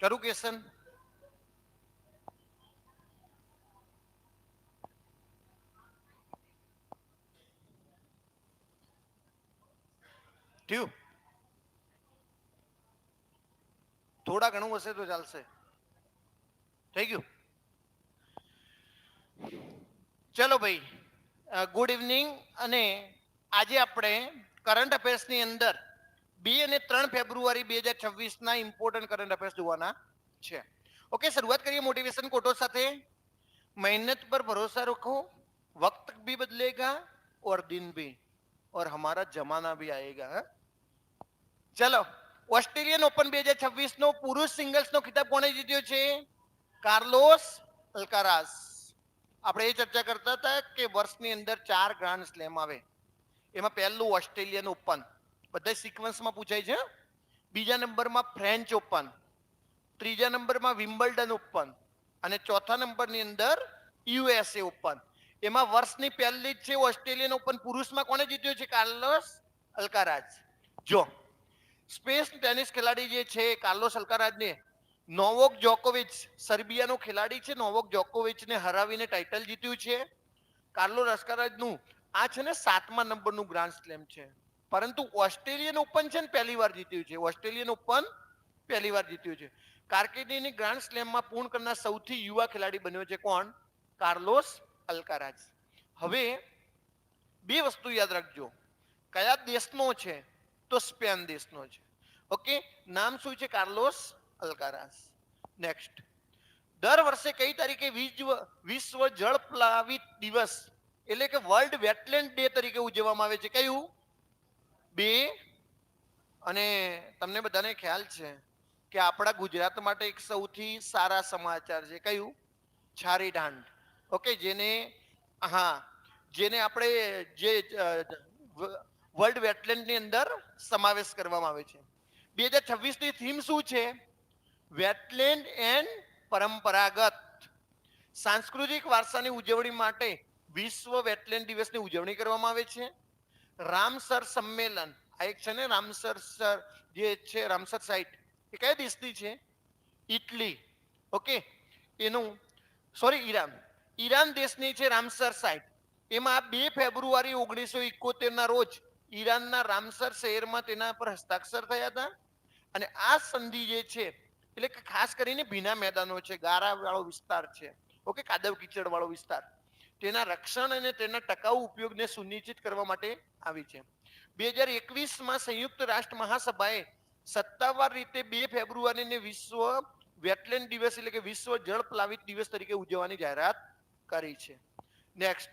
કરું ક્વેશ્ચન થયું થોડા ઘણું હશે તો ચાલશે. થઈ ગયું ચલો ભાઈ ગુડ ઇવનિંગ અને આજે આપણે કરંટ અફેર્સની અંદર બે અને ત્રણ ફેબ્રુઆરી બે હજાર છવ્વીસના ઇમ્પોર્ટન્ટ કરંટ અફેર્સ જોવાના છે. ઓકે શરૂઆત કરીએ મોટિવેશન કોટો સાથે. મહેનત પર ભરોસા રખો, વક્ત ભી બદલેગા ઓર દિન ભી ઓર હમારા જમાના ભી આએગા ચલો, ઓસ્ટ્રેલિયન ઓપન બે હજાર છવ્વીસ નો પુરુષ સિંગલ્સ નો ખિતાબ કોણે જીત્યો છે? Carlos Alcaraz. આપણે એ ચર્ચા કરતા હતા કે વર્ષની અંદર ચાર ગ્રાન્ડ સ્લેમ આવે. એમાં પહેલું ઓસ્ટ્રેલિયન ઓપન બધા સિક્વન્સમાં પૂછાય છે બીજા નંબરમાં ફ્રેન્ચ ઓપન ત્રીજા નંબરમાં વિમ્બલ્ડન ઓપન અને ચોથા નંબરની અંદર યુએસએ ઓપન એમાં વર્ષની પહેલી જ છે ઓસ્ટ્રેલિયન ઓપન પુરુષમાં કોણે જીત્યો છે કાર્લોસ અલ્કારાજ જો, સ્પેસ ટેનિસ ખેલાડી જે છે કાર્લોસ અલકારાજને નોવોક જોકોવિચ, સર્બિયાનો ખેલાડી છે, નોવોક જોકોવિચને હરાવીને ટાઇટલ જીત્યું છે. કાર્લોસ અલ્કારાજનું આ છે ને સાતમા નંબરનું ગ્રાન્ડ સ્લેમ છે. પરંતુ ઓસ્ટ્રેલિયન ઓપન છે ને પહેલી વાર જીત્યું છે. ઓસ્ટ્રેલિયન ઓપન પહેલી વાર જીત્યું છે. કારકિર્દીની ગ્રાન્ડ સ્લેમમાં પૂર્ણ કરનાર સૌથી યુવા ખેલાડી બન્યો છે કોણ? કાર્લોસ અલકારાજ હવે બે વસ્તુ યાદ રાખજો. કયા દેશનો છે? તો સ્પેન દેશનો છે. ઓકે? નામ શું છે કાર્લોસ અલકારાસ નેક્સ્ટ દર વર્ષે કઈ તારીખે વિશ્વ વિશ્વ જળ પ્લાવિત દિવસ એટલે કે વર્લ્ડ વેટલેન્ડ ડે તરીકે ઉજવવામાં આવે છે? કયું? બે અને તમને બધાને ખ્યાલ છે કે આપણા ગુજરાત માટે એક સૌથી સારા સમાચાર છે. કયું? છારી દાંડ ઓકે, જેને, હા, જેને આપણે જે વર્લ્ડ વેટલેન્ડની અંદર સમાવેશ કરવામાં આવે છે. બે હજાર છવ્વીસની થીમ શું છે? વેટલેન્ડ એન્ડ પરંપરાગત. સાંસ્કૃતિક વારસાની ઉજવણી માટે વિશ્વ વેટલેન્ડ દિવસની ઉજવણી કરવામાં આવે છે. રામસર સંમેલન. આ એક છે ને રામસર સર જે છે, રામસર સાઇટ એ કયા દેશની છે? ઇટલી. ઓકે? એનું સોરી ઈરાન. ઈરાન દેશની છે રામસર સાઇટ એમાં બે ફેબ્રુઆરી ઓગણીસો ઇકોતેર ના રોજ ઈરાનના રામસર શહેરમાં તેના પર હસ્તાક્ષર થયા હતા. અને આ સંધિ જે છે, એટલે કે ખાસ કરીને ભીના મેદાનો છે ગારા વાળો વિસ્તાર છે. ઓકે? કાદવ કીચડ વાળો વિસ્તાર. તેના રક્ષણ અને તેના ટકાઉ ઉપયોગને સુનિશ્ચિત કરવા માટે આવી છે. બે હજાર એકવીસમાં સંયુક્ત રાષ્ટ્ર મહાસભાએ સત્તાવાર રીતે બે ફેબ્રુઆરીને વિશ્વ વેટલેન્ડ દિવસ એટલે કે વિશ્વ જળ પ્લાવિત દિવસ તરીકે ઉજવવાની જાહેરાત કરી છે. નેક્સ્ટ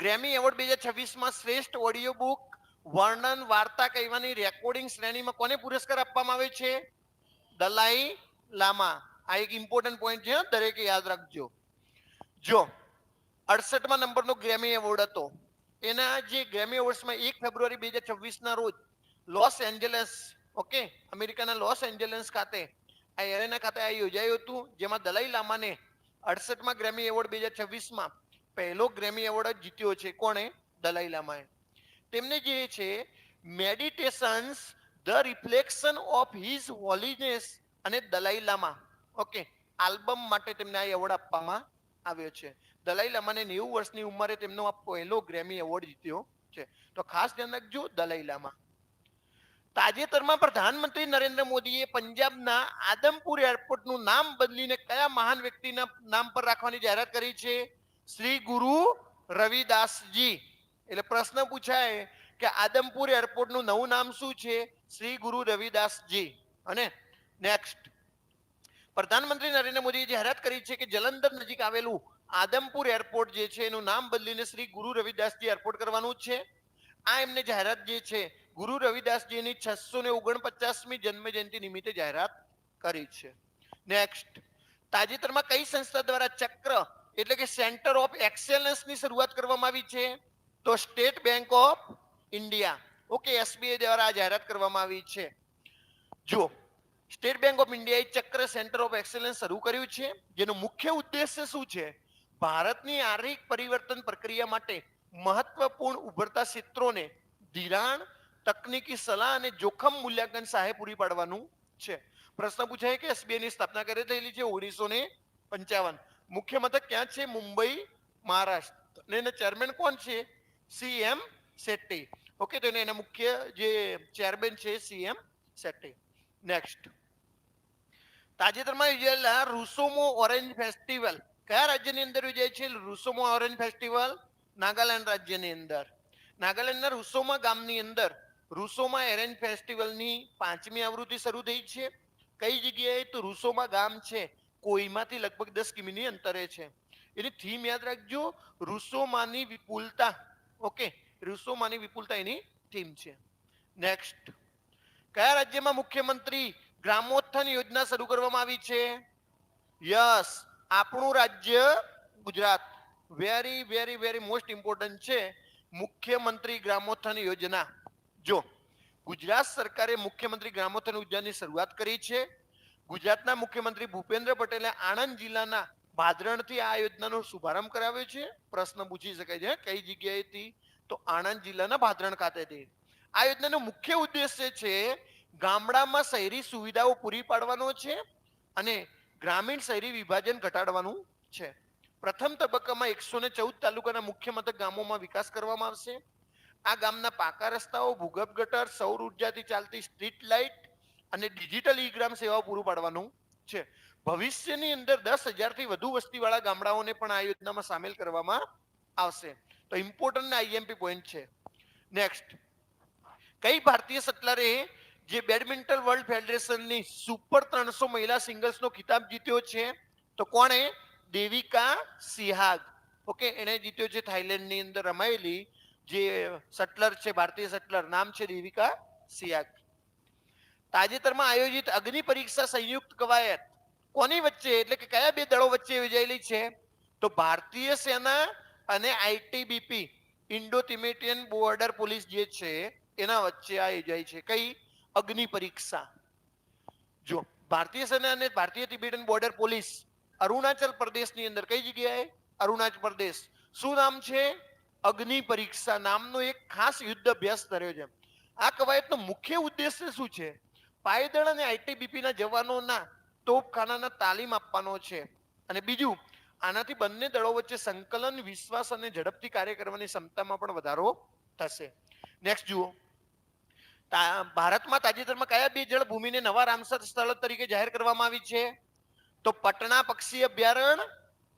ગ્રેમી એવોર્ડ બે હજાર છવ્વીસમાં શ્રેષ્ઠ ઓડિયો બુક વર્ણન વાર્તા કહેવાની રેકોર્ડિંગ શ્રેણીમાં કોને પુરસ્કાર આપવામાં આવે છે? દલાઈ લામા. આ એક ઇમ્પોર્ટન્ટ પોઈન્ટ છે, દરેકે યાદ રાખજો. જો અડસઠમાં નંબરનો ગ્રેમી એવોર્ડ હતો. એના જે ગ્રેમી એવોર્ડ્સમાં એક ફેબ્રુઆરી બે હજાર છવ્વીસના રોજ લોસ એન્જલસ ઓકે અમેરિકાના લોસ એન્જલસ ખાતે, આ એરેના ખાતે આ યોજાયું હતું, જેમાં દલાઈ લામાને અડસઠમાં ગ્રેમી એવોર્ડ બે હજાર છવ્વીસમાં પહેલો ગ્રેમી એવોર્ડ જ જીત્યો છે. કોણે? દલાઈ લામાએ. તેમને જે છે meditations the reflection of his holiness અને દલાઈ લામા ઓકે આલ્બમ માટે તેમને આ એવોર્ડ આપવામાં આવ્યો છે. દલાઈ લામાને નેવું વર્ષની ઉંમરે તેમનો આ પહેલો ગ્રેમી એવોર્ડ જીત્યો છે. તો ખાસ ધ્યાન રાખજો દલાઈ લામા તાજેતરમાં પ્રધાનમંત્રી નરેન્દ્ર મોદીએ પંજાબના આદમપુર એરપોર્ટનું નામ બદલીને કયા મહાન વ્યક્તિના નામ પર રાખવાની જાહેરાત કરી છે? શ્રી ગુરુ રવિદાસજી. એટલે પ્રશ્ન પૂછાય કે આદમપુર એરપોર્ટનું નવું નામ શું છે? શ્રી ગુરુ રવિદાસજી. અને નેક્સ્ટ પ્રધાનમંત્રી નરેન્દ્ર મોદીએ જાહેરાત કરી છે કે જલંધર નજીક આવેલું આદમપુર એરપોર્ટ જે છે, એનું નામ બદલીને શ્રી ગુરુ રવિદાસજી એરપોર્ટ કરવાનું છે. આ એમને જાહેરાત જે છે, ગુરુ રવિદાસજીની છસો ને ઓગણપચાસમી જન્મજયંતિ નિમિત્તે જાહેરાત કરી છે. નેક્સ્ટ તાજેતરમાં કઈ સંસ્થા દ્વારા ચક્ર, એટલે કે સેન્ટર ઓફ એક્સેલન્સની શરૂઆત કરવામાં આવી છે? તો State Bank of India. Okay, SBI દ્વારા આ જાહેરાત કરવામાં આવી છે. જો સ્ટેટ બેંક ઓફ ઇન્ડિયાએ ચક્ર સેન્ટર ઓફ એક્સેલન્સ શરૂ કર્યું છે, જેનો મુખ્ય ઉદ્દેશ્ય શું છે? ભારતની આર્થિક પરિવર્તન પ્રક્રિયા માટે મહત્વપૂર્ણ ઉભરતા ક્ષેત્રોને ધિરાણ, તકનીકી સલાહ અને જોખમ મૂલ્યાંકન સહાય પૂરી પાડવાનું છે. પ્રશ્ન પૂછાય કે એસબીઆઈ ની સ્થાપના કરે થયેલી છે? ઓગણીસો ને પંચાવન. મુખ્ય મથક ક્યાં છે? મુંબઈ, મહારાષ્ટ્ર. અને એના ચેરમેન કોણ છે? C M Shetty. ઓકે, તો એને મુખ્ય જે ચેરમેન છે સી એમ શેટ્ટી. નેક્સ્ટ તાજેતરમાં યોજાયેલા રૂસોમો ઓરેન્જ ફેસ્ટિવલ કયા રાજ્યની અંદર યોજાય છે? રૂસોમો ઓરેન્જ ફેસ્ટિવલ નાગાલેન્ડ રાજ્યની અંદર. નાગાલેન્ડના રૂસોમા ગામની અંદર, રૂસોમા એરેન્જ ફેસ્ટિવલની પાંચમી આવૃત્તિ શરૂ થઈ છે. કઈ જગ્યાએ? તો રૂસોમા ગામ છે. કોઈમાંથી લગભગ દસ કિમીની અંતરે છે. એની થીમ યાદ રાખજો. રૂસોમાની વિપુલતા. ઓકે? રૂસોમાની વિપુલતા એની થીમ છે. નેક્સ્ટ કયા રાજ્યમાં મુખ્યમંત્રી ગ્રામોત્થાન યોજના શરૂ કરવામાં આવી છે? યસ આપણું રાજ્ય Gujarat. Very very very most important છે મુખ્યમંત્રી ગ્રામોત્થાન યોજના. જો ગુજરાત સરકારે મુખ્યમંત્રી ગ્રામોત્થાન યોજનાની શરૂઆત કરી છે, ગુજરાતના મુખ્યમંત્રી ભૂપેન્દ્ર પટેલે આણંદ જિલ્લાના ભાદરણથી આ યોજનાનો શુભારંભ કરાવ્યો છે. પ્રશ્ન પૂછી શકાય છે, કઈ જગ્યાએથી તો આણંદ જિલ્લાના ભાદરણ ખાતેથી. આ યોજનાનો મુખ્ય ઉદ્દેશ્ય છે ગામડામાં શહેરી સુવિધાઓ પૂરી પાડવાનો છે અને ગ્રામીણ શહેરી વિભાજન ઘટાડવાનું છે. પ્રથમ તબક્કામાં એકસો ને ચૌદ તાલુકાના મુખ્ય મથક ગામોમાં વિકાસ કરવામાં આવશે. આ ગામના પાકા રસ્તાઓ, ભૂગર્ભ ગટર, સૌર ઉર્જાથી ચાલતી સ્ટ્રીટ લાઇટ અને ડિજિટલ ઈ ગ્રામ સેવાઓ પૂરું પાડવાનું છે. ભવિષ્યની અંદર દસ હજારથી વધુ વસ્તીવાળા ગામડાઓને પણ આ યોજનામાં સામેલ કરવામાં આવશે. તો ઇમ્પોર્ટન્ટ આઈએમપી પોઈન્ટ છે. નેક્સ્ટ કઈ ભારતીય સટલરે જે બેડમિન્ટન વર્લ્ડ ફેડરેશનની સુપર ત્રણસો મહિલા સિંગલ્સનો ખિતાબ જીત્યો છે, તો કોણે? દેવિકા સિહાગ. ઓકે, એણે જીત્યો છે થાઈલેન્ડની અંદર રમાયેલી જે સટલર છે, ભારતીય સટલર નામ છે દેવિકા સિહાગ. તાજેતરમાં આયોજિત અગ્નિ પરીક્ષા સંયુક્ત કવાયત કોની વચ્ચે? એટલે કે કયા બે દળો વચ્ચે યોજાયેલી છે? તો ભારતીય સેના અને ITBP, Indo Tibetan Border Police જે છે, એના વચ્ચે આ યોજાઈ છે. કઈ? અગ્નિ પરીક્ષા. જો ભારતીય સેના અને ભારતીય તિબેટન બોર્ડર પોલીસ અરુણાચલ પ્રદેશની અંદર કઈ જગ્યાએ? અરુણાચલ પ્રદેશ. શું નામ છે? અગ્નિ પરીક્ષા નામનો એક ખાસ યુદ્ધ અભ્યાસ કર્યો છે. આ કવાયતનો મુખ્ય ઉદ્દેશ્ય શું છે? પાયદળ અને આઈટીબીપીના જવાનોના તોપખાનાના તાલીમ આપવાનો છે. અને બીજું, આનાથી બંને દળો વચ્ચે સંકલન, વિશ્વાસ અને ઝડપથી કાર્ય કરવાની ક્ષમતામાં પણ વધારો થશે. નેક્સ્ટ જુઓ. ભારતમાં તાજેતરમાં કયા બે જળભૂમિને નવા રામસર સ્થળ તરીકે જાહેર કરવામાં આવી છે? તો પટણા પક્ષી અભયારણ્ય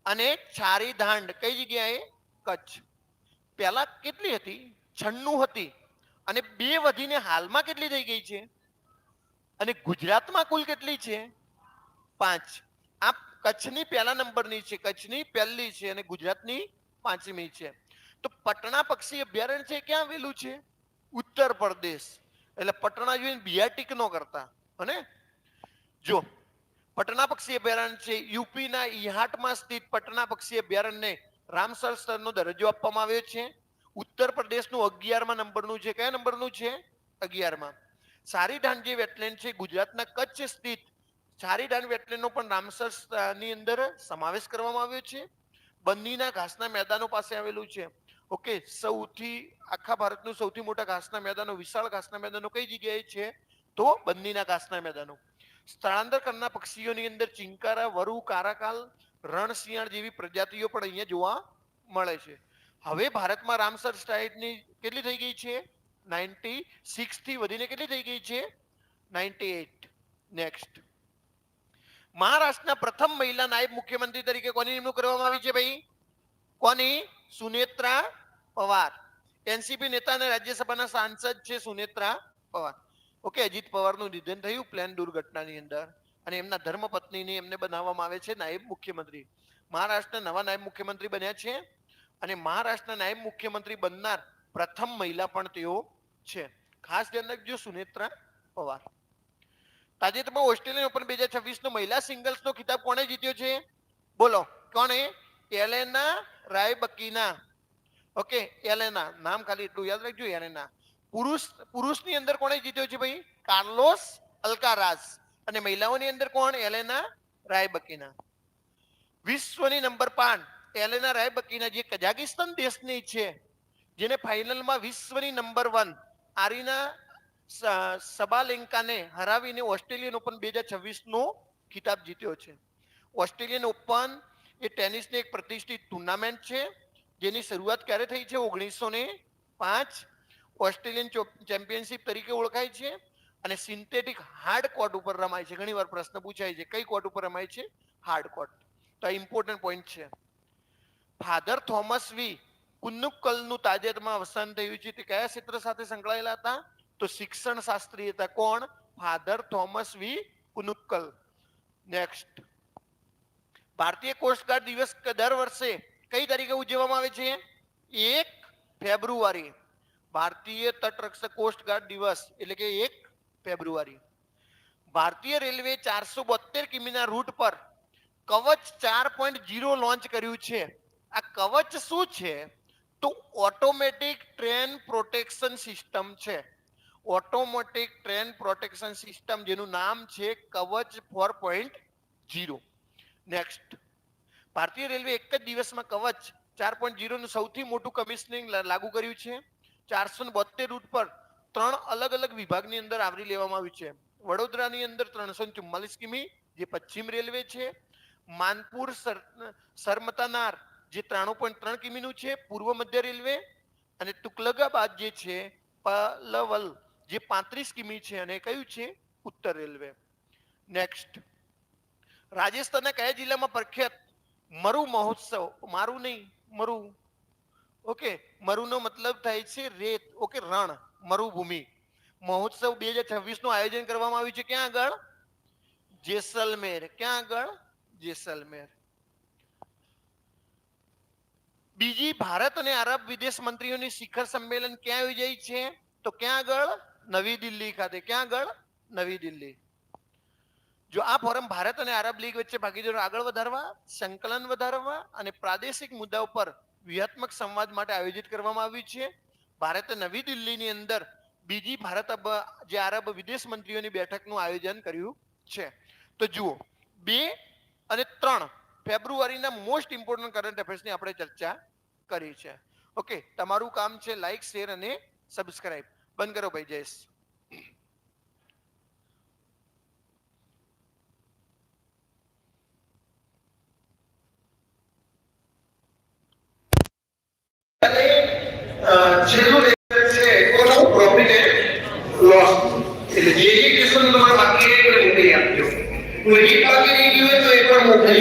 અને છારી ધાંડ, કઈ જગ્યાએ? કચ્છ. પહેલા કેટલી હતી? છન્નું હતી. અને બે વધીને હાલમાં કેટલી થઈ ગઈ છે? અને ગુજરાતમાં કુલ કેટલી છે? પાંચ. આ કચ્છની પહેલા નંબરની છે, કચ્છની પહેલી છે અને ગુજરાતની પાંચમી છે. તો પટણા પક્ષી અભયારણ્ય છે ક્યાં આવેલું છે? ઉત્તર પ્રદેશ. એટલે પટણા જોઈને બિયાટિક નો કરતા અને જો પટના પક્ષી અભયારણ્ય છે, યુપીના ઇહાટમાં સ્થિત પટના પક્ષી અભયારણ્યને રામસર સ્થળનો દરજ્જો આપવામાં આવ્યો છે. ઉત્તર પ્રદેશનું અગિયારમાં નંબરનું છે, કયા નંબરનું છે? અગિયારમાં. સારીધાન જે વેટલેન્ડ છે, ગુજરાતના કચ્છ સ્થિત સારીધાન વેટલેન્ડનો પણ રામસરની અંદર સમાવેશ કરવામાં આવ્યો છે. બંદીના ઘાસના મેદાનો પાસે આવેલું છે. ઓકે, સૌથી, આખા ભારતનું સૌથી મોટા ઘાસના મેદાનો, વિશાળ ઘાસના મેદાનો કઈ જગ્યાએ છે? તો બંદીના ઘાસના મેદાનો. સ્થળાંતર કરનાર પક્ષીઓની અંદર ચિંકારા, વરુ, કારાકાલ રણ શિયાળ જેવી પ્રજાતિઓ પણ અહીંયા જોવા મળે છે. હવે ભારતમાં રામસર સ્ટાઇટની કેટલી થઈ ગઈ છે? નાઇન્ટી સિક્સથી વધીને કેટલી થઈ ગઈ છે? Ninety eight. નેક્સ્ટ. મહારાષ્ટ્રના પ્રથમ મહિલા નાયબ મુખ્યમંત્રી તરીકે કોની નિમણૂક કરવામાં આવી છે ભાઈ? કોની? સુનેત્રા પવાર એનસીપી નેતા અને રાજ્યસભાના સાંસદ છે સુનેત્રા પવાર ઓકે અજીત પવારનું નિધન થયું પ્લેન દુર્ઘટનાની અંદર. અને એમના ધર્મપત્નીને એમને બનાવવામાં આવે છે નાયબ મુખ્યમંત્રી. મહારાષ્ટ્રના નવા નાયબ મુખ્યમંત્રી બન્યા છે. અને મહારાષ્ટ્રના નાયબ મુખ્યમંત્રી બનનાર પ્રથમ મહિલા પણ તેઓ છે. ખાસ ધ્યાન રાખજો સુનેત્રા પવાર. તાજેતરમાં ઓસ્ટ્રેલિયન ઓપન બે હજાર છવ્વીસ નો મહિલા સિંગલ્સ નો ખિતાબ કોણે જીત્યો છે? બોલો, કોણે? એલેના રાયબકીના ઓકે, એલેના, નામ ખાલી એટલું યાદ રાખજો, એલેના. પુરુષ, પુરુષની અંદર કોણે જીત્યો છે ભાઈ? Carlos Alcaraz. અને મહિલાઓની અંદર કોણ? Elena Rybakina. વિશ્વની નંબર પાંચ, એલેના રાયબકીના જે કઝાકિસ્તાન દેશની છે, જેને ફાઇનલમાં વિશ્વની નંબર વન આરીના સ- સબાલેન્કાને હરાવીને ઓસ્ટ્રેલિયન ઓપન બે હજાર છવ્વીસનો ખિતાબ જીત્યો છે. ઓસ્ટ્રેલિયન ઓપન એ ટેનિસની એક પ્રતિષ્ઠિત ટુર્નામેન્ટ છે. જેની શરૂઆત ક્યારે થઈ છે? ઓગણીસો ને પાંચ ઓસ્ટ્રેલિયન ચેમ્પિયનશિપ તરીકે ઓળખાય છે અને સિન્થેટિક હાર્ડ કોર્ટ ઉપર રમાય છે. ઘણીવાર પ્રશ્ન પૂછાય છે, કઈ કોર્ટ ઉપર રમાય છે? Hard court. તો આ ઇમ્પોર્ટન્ટ પોઈન્ટ છે. ફાધર થોમસ વી કુન્નુક્કલનું તાજેતરમાં અવસાન થયું છે. તે કયા ક્ષેત્ર સાથે સંકળાયેલા હતા? તો શિક્ષણ શાસ્ત્રી હતા. કોણ? Father Thomas V Kunnukkal next. ભારતીય કોસ્ટગાર્ડ દિવસ દર વર્ષે કઈ તારીખે ઉજવવામાં આવે છે? એક ફેબ્રુઆરી, ભારતીય તટરક્ષક કોસ્ટગાર્ડ દિવસ, એટલે કે એક ફેબ્રુઆરી. ભારતીય રેલવે ચારસો બોતેર કિમીના રૂટ પર કવચ ચાર પોઈન્ટ જીરો લોન્ચ કર્યું છે. આ કવચ શું છે? તો ઓટોમેટિક ટ્રેન પ્રોટેક્શન સિસ્ટમ છે. ઓટોમેટિક ટ્રેન પ્રોટેક્શન સિસ્ટમ, જેનું નામ છે Kavach four point zero next. ભારતીય રેલવે એક જ દિવસમાં કવચ ચાર પોઈન્ટ જીરોનું સૌથી મોટું કમિશનિંગ લાગુ કર્યું છે. ચારસો બોતેર રૂટ પર ત્રણ અલગ અલગ વિભાગની અંદર આવરી લેવામાં આવ્યું છે. વડોદરાની અંદર ત્રણસો ચુમ્માલીસ કિમી, જે પશ્ચિમ રેલવે છે. માનપુર સર- સરમતાનાર જે ત્રાણું પોઈન્ટ ત્રણ કિમીનું છે, પૂર્વ મધ્ય રેલવે. અને તુકલગાબાદ જે છે, પલવલ જે પાંત્રીસ કિમી છે અને કયું છે, ઉત્તર રેલવે. નેક્સ્ટ રાજસ્થાનના કયા જિલ્લામાં પ્રખ્યાત મરુ મહોત્સવ, મારું નહીં, મરુ. ઓકે, મરુનો મતલબ થાય છે રેત, ઓકે, રણ, મરુભૂમિ. મહોત્સવ બે હજાર છવ્વીસનું આયોજન કરવામાં આવ્યું છે ક્યાં આગળ? જેસલમેર. ક્યાં આગળ? જેસલમેર. બીજી ભારત અને અરબ વિદેશ મંત્રીઓની શિખર સંમેલન ક્યાં યોજાઈ છે? તો ક્યાં આગળ? નવી દિલ્હી ખાતે. ક્યાં આગળ? નવી દિલ્હી. જો આ ફોરમ ભારત અને આરબ લીગ વચ્ચે ભાગીદારો આગળ વધારવા, સંકલન વધારવા અને પ્રાદેશિક મુદ્દાઓ પર વ્યૂહાત્મક સંવાદ માટે આયોજિત કરવામાં આવ્યું છે. ભારતે નવી દિલ્હીની અંદર બીજી ભારત જે આરબ વિદેશ મંત્રીઓની બેઠકનું આયોજન કર્યું છે. તો જુઓ, બે અને ત્રણ ફેબ્રુઆરીના મોસ્ટ ઇમ્પોર્ટન્ટ કરંટ અફેર્સની આપણે ચર્ચા કરી છે. ઓકે, તમારું કામ છે લાઇક શેર અને સબસ્ક્રાઇબ બંધ કરો ભાઈ જયેશ যেগুলো কোনো പ്രോഫിറ്റ് ലോസ് એટલે જે જે કેસોની તમારે બાકી રહી એ મૂકી આપજો કોઈ બાકી રહી ગયું હોય તો એ પણ મોકલી